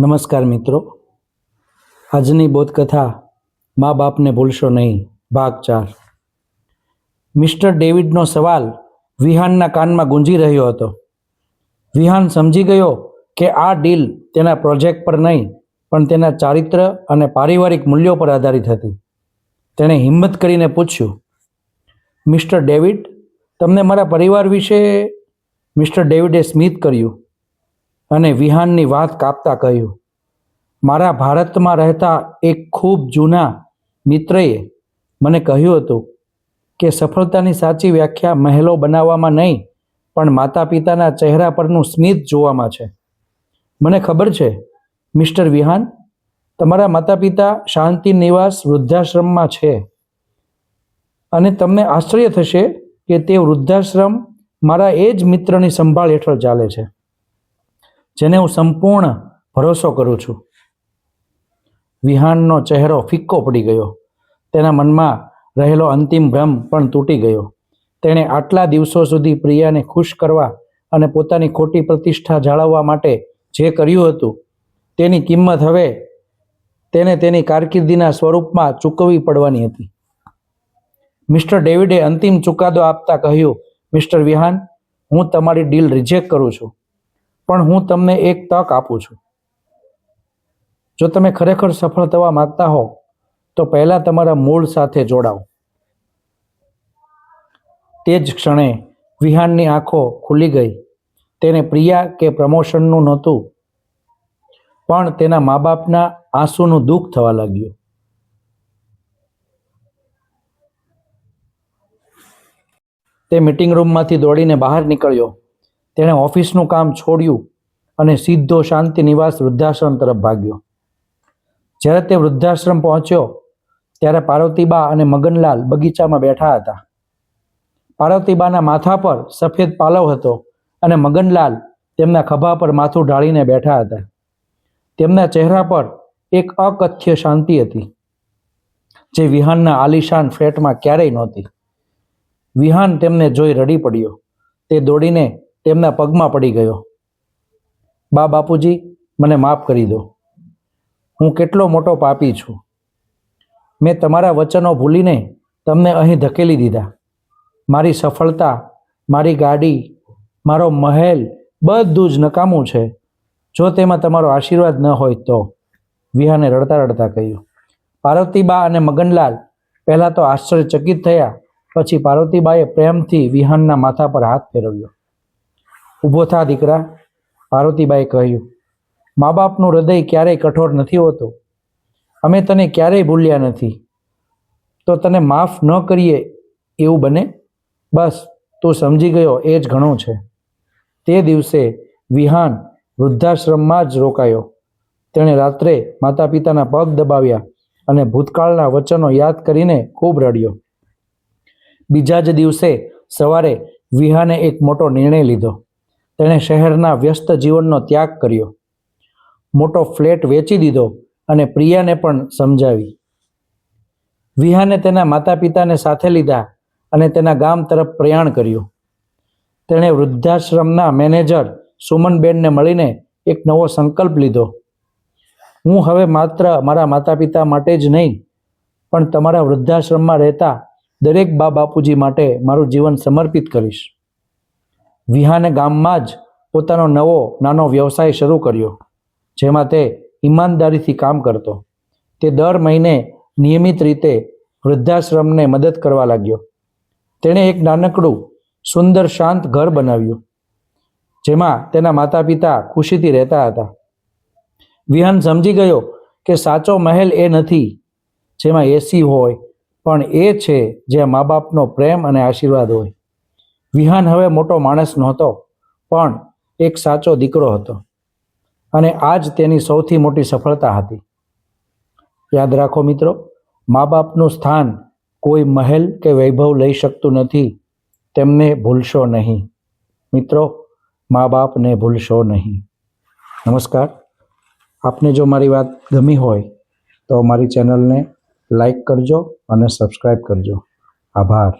નમસ્કાર મિત્રો. આજની બોધકથા મા બાપને ભૂલશો નહીં, ભાગ ચાર. મિસ્ટર ડેવિડનો સવાલ વિહાનના કાનમાં ગુંજી રહ્યો હતો. વિહાન સમજી ગયો કે આ ડીલ તેના પ્રોજેક્ટ પર નહીં, પણ તેના ચારિત્ર અને પારિવારિક મૂલ્યો પર આધારિત હતી. તેણે હિંમત કરીને પૂછ્યું, મિસ્ટર ડેવિડ, તમને મારા પરિવાર વિશે મિસ્ટર ડેવિડે સ્મિત કર્યું? અને વિહાનની વાત કાપતા કહ્યું, મારા ભારતમાં રહેતા એક ખૂબ જૂના મિત્રએ મને કહ્યું હતું કે સફળતાની સાચી વ્યાખ્યા મહેલો બનાવવામાં નહીં, પણ માતા પિતાના ચહેરા પરનું સ્મિત જોવામાં છે. મને ખબર છે, મિસ્ટર વિહાન, તમારા માતા પિતા શાંતિ નિવાસ વૃદ્ધાશ્રમમાં છે. અને તમને આશ્ચર્ય થશે કે તે વૃદ્ધાશ્રમ મારા એ જ મિત્રની સંભાળ હેઠળ ચાલે છે. જેને હું સંપૂર્ણ ભરોસો કરું છું. વિહાનનો ચહેરો ફિક્કો પડી ગયો. તેના મનમાં રહેલો અંતિમ ભ્રમ પણ તૂટી ગયો. તેણે આટલા દિવસો સુધી પ્રિયાને ખુશ કરવા અને પોતાની ખોટી પ્રતિષ્ઠા જાળવવા માટે જે કર્યું હતું, તેની કિંમત હવે તેને તેની કારકિર્દીના સ્વરૂપમાં ચૂકવવી પડવાની હતી. મિસ્ટર ડેવિડે અંતિમ ચુકાદો આપતા કહ્યું, મિસ્ટર વિહાન, હું તમારી ડીલ રિજેક્ટ કરું છું. પણ હું તમને એક તક આપું છું. જો તમે ખરેખર સફળ થવા માંગતા હો, તો પહેલાં તમારા મૂળ સાથે જોડાઓ. તે જ ક્ષણે વિહાનની આંખો ખુલી ગઈ. તેને પ્રિયા કે પ્રમોશનનું નહોતું, પણ તેના મા બાપના આંસુનું દુઃખ થવા લાગ્યું. તે મિટિંગ રૂમમાંથી દોડીને બહાર નીકળ્યો. તેણે ઓફિસનું કામ છોડ્યું અને સીધો શાંતિ નિવાસ વૃદ્ધાશ્રમ તરફ ભાગ્યો. જ્યારે તે વૃદ્ધાશ્રમ પહોંચ્યો, ત્યારે પાર્વતીબા અને મગનલાલ બગીચામાં બેઠા હતા. પાર્વતીબાના માથા પર સફેદ પાલવ હતો અને મગનલાલ તેમના ખભા પર માથું ઢાળીને બેઠા હતા. તેમના ચહેરા પર એક અકથ્ય શાંતિ હતી, જે વિહાનના આલિશાન ફ્લેટમાં ક્યારેય નહોતી. વિહાન તેમને જોઈ રડી પડ્યો. તે દોડીને તેમના પગમાં પડી ગયો. બા બાપુજી, મને માફ કરી દો. હું કેટલો મોટો પાપી છું. મેં તમારા વચનો ભૂલીને તમને અહીં ધકેલી દીધા. મારી સફળતા, મારી ગાડી, મારો મહેલ બધું જ નકામું છે. જો તેમાં તમારો આશીર્વાદ ન હોય તો, વિહાને રડતા રડતા કહ્યું. પાર્વતીબા અને મગનલાલ પહેલાં તો આશ્ચર્યચકિત થયા, પછી પાર્વતીબાએ પ્રેમથી વિહાનના માથા પર હાથ ફેરવ્યો. ઊભો થા દીકરા. પાર્વતીબાએ કહ્યું મા બાપનું હૃદય ક્યારેય કઠોર નથી હોતું. અમે તને ક્યારેય ભૂલ્યા નથી. તો તને માફ ન કરીએ એવું બને? બસ, તું સમજી ગયો, એ જ ઘણું છે. તે દિવસે વિહાન વૃદ્ધાશ્રમમાં જ રોકાયો. તેણે રાત્રે માતા પિતાના પગ દબાવ્યા અને ભૂતકાળના વચનો યાદ કરીને ખૂબ રડ્યો. બીજા જ દિવસે સવારે વિહાને એક મોટો નિર્ણય લીધો. તેણે શહેરના વ્યસ્ત જીવનનો ત્યાગ કર્યો. મોટો ફ્લેટ વેચી દીધો અને પ્રિયાને પણ સમજાવી. વિહાને તેના માતા પિતાને સાથે લીધા અને તેના ગામ તરફ પ્રયાણ કર્યું. તેણે વૃદ્ધાશ્રમના મેનેજર સુમનબેનને મળીને એક નવો સંકલ્પ લીધો. હું હવે માત્ર મારા માતા પિતા માટે જ નહીં, પણ તમારા વૃદ્ધાશ્રમમાં રહેતા દરેક બા બાપુજી માટે મારું જીવન સમર્પિત કરીશ. વિહાને ગામમાં જ પોતાનો નવો, નાનો વ્યવસાય શરૂ કર્યો, જેમાં તે ઈમાનદારીથી કામ કરતો. તે દર મહિને નિયમિત રીતે વૃદ્ધાશ્રમને મદદ કરવા લાગ્યો. તેણે એક નાનકડું, સુંદર, શાંત ઘર બનાવ્યું, જેમાં તેના માતા પિતા ખુશીથી રહેતા હતા. વિહાન સમજી ગયો કે સાચો મહેલ એ નથી, જેમાં એસી હોય, પણ એ છે જ્યાં મા બાપનો પ્રેમ અને આશીર્વાદ હોય. વિહાન હવે મોટો માણસ નહોતો, પણ એક સાચો દીકરો હતો અને આ જ તેની સૌથી મોટી સફળતા હતી. યાદ રાખો મિત્રો મા બાપનું સ્થાન કોઈ મહેલ કે વૈભવ લઈ શકતું નથી, તેમને ભૂલશો નહીં. મિત્રો મા બાપને ભૂલશો નહીં. નમસ્કાર. આપને જો મારી વાત ગમી હોય, તો મારી ચેનલને લાઈક કરજો અને સબસ્ક્રાઈબ કરજો. આભાર.